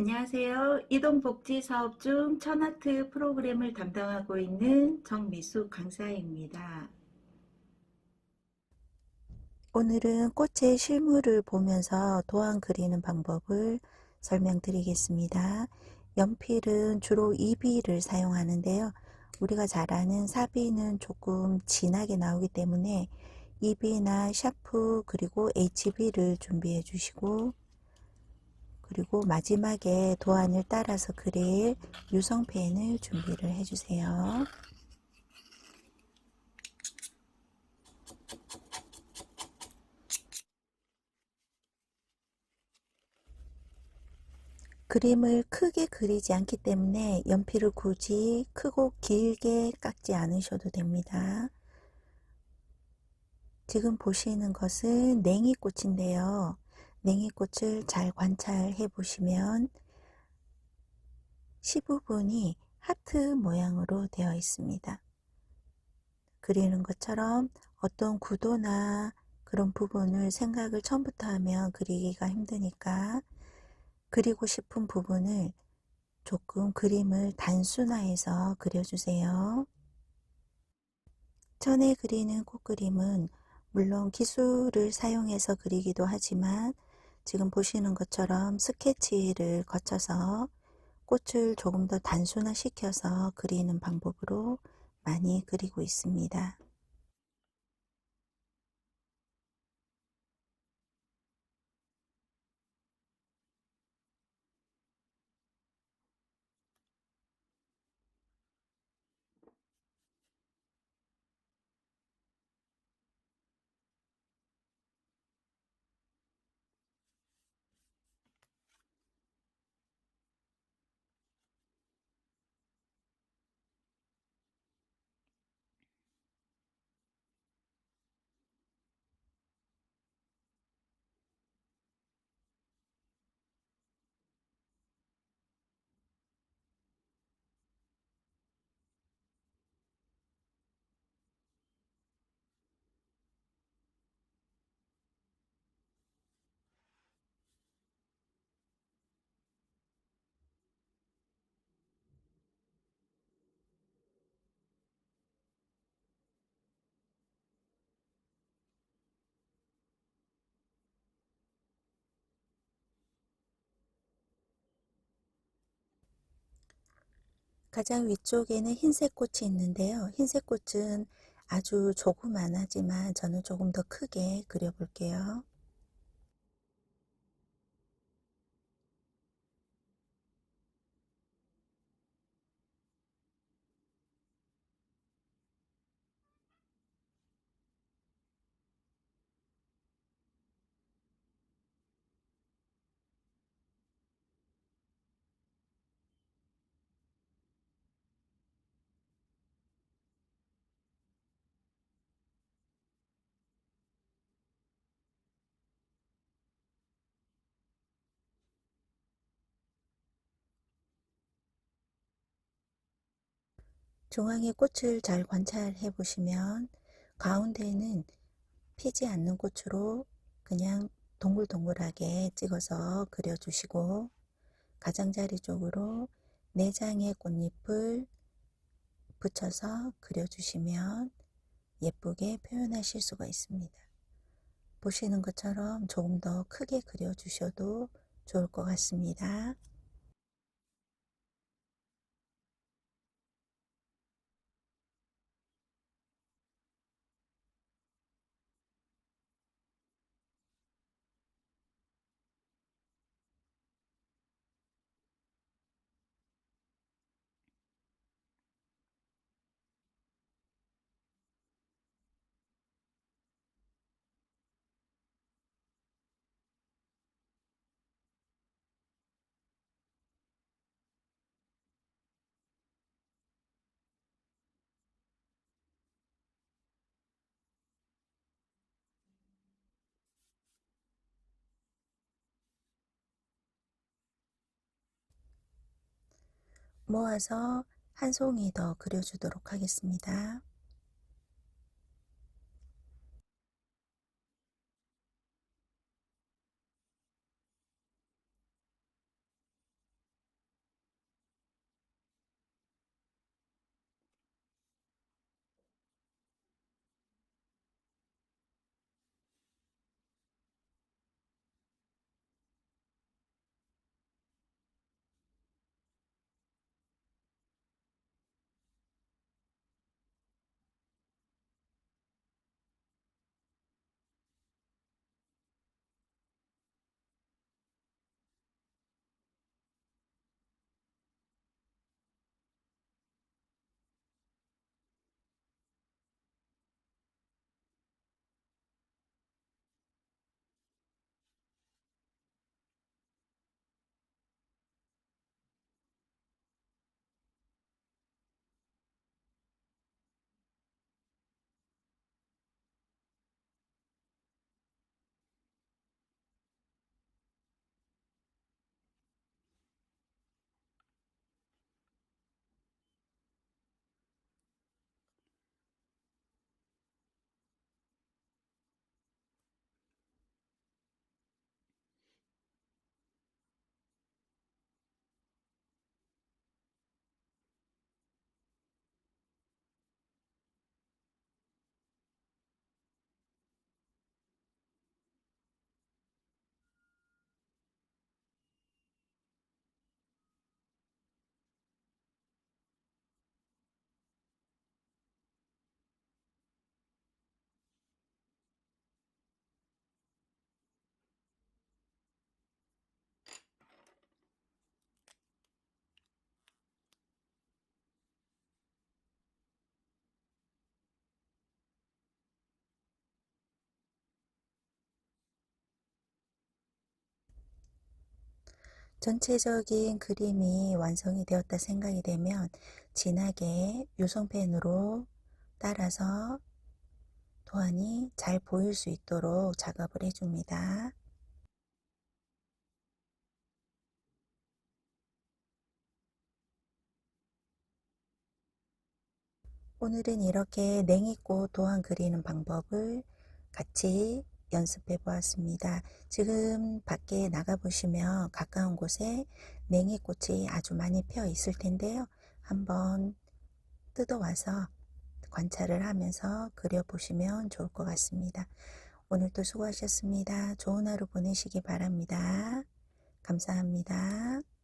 안녕하세요. 이동복지 사업 중 천아트 프로그램을 담당하고 있는 정미숙 강사입니다. 오늘은 꽃의 실물을 보면서 도안 그리는 방법을 설명드리겠습니다. 연필은 주로 2B를 사용하는데요. 우리가 잘 아는 4B는 조금 진하게 나오기 때문에 2B나 샤프 그리고 HB를 준비해 주시고 그리고 마지막에 도안을 따라서 그릴 유성펜을 준비를 해주세요. 그림을 크게 그리지 않기 때문에 연필을 굳이 크고 길게 깎지 않으셔도 됩니다. 지금 보시는 것은 냉이꽃인데요. 냉이꽃을 잘 관찰해 보시면 시 부분이 하트 모양으로 되어 있습니다. 그리는 것처럼 어떤 구도나 그런 부분을 생각을 처음부터 하면 그리기가 힘드니까 그리고 싶은 부분을 조금 그림을 단순화해서 그려주세요. 천에 그리는 꽃그림은 물론 기술을 사용해서 그리기도 하지만 지금 보시는 것처럼 스케치를 거쳐서 꽃을 조금 더 단순화시켜서 그리는 방법으로 많이 그리고 있습니다. 가장 위쪽에는 흰색 꽃이 있는데요. 흰색 꽃은 아주 조그만하지만 저는 조금 더 크게 그려볼게요. 중앙의 꽃을 잘 관찰해 보시면 가운데는 피지 않는 꽃으로 그냥 동글동글하게 찍어서 그려주시고 가장자리 쪽으로 네 장의 꽃잎을 붙여서 그려주시면 예쁘게 표현하실 수가 있습니다. 보시는 것처럼 조금 더 크게 그려주셔도 좋을 것 같습니다. 모아서 한 송이 더 그려주도록 하겠습니다. 전체적인 그림이 완성이 되었다 생각이 되면 진하게 유성펜으로 따라서 도안이 잘 보일 수 있도록 작업을 해줍니다. 오늘은 이렇게 냉이꽃 도안 그리는 방법을 같이 연습해 보았습니다. 지금 밖에 나가 보시면 가까운 곳에 냉이꽃이 아주 많이 펴 있을 텐데요. 한번 뜯어와서 관찰을 하면서 그려보시면 좋을 것 같습니다. 오늘도 수고하셨습니다. 좋은 하루 보내시기 바랍니다. 감사합니다.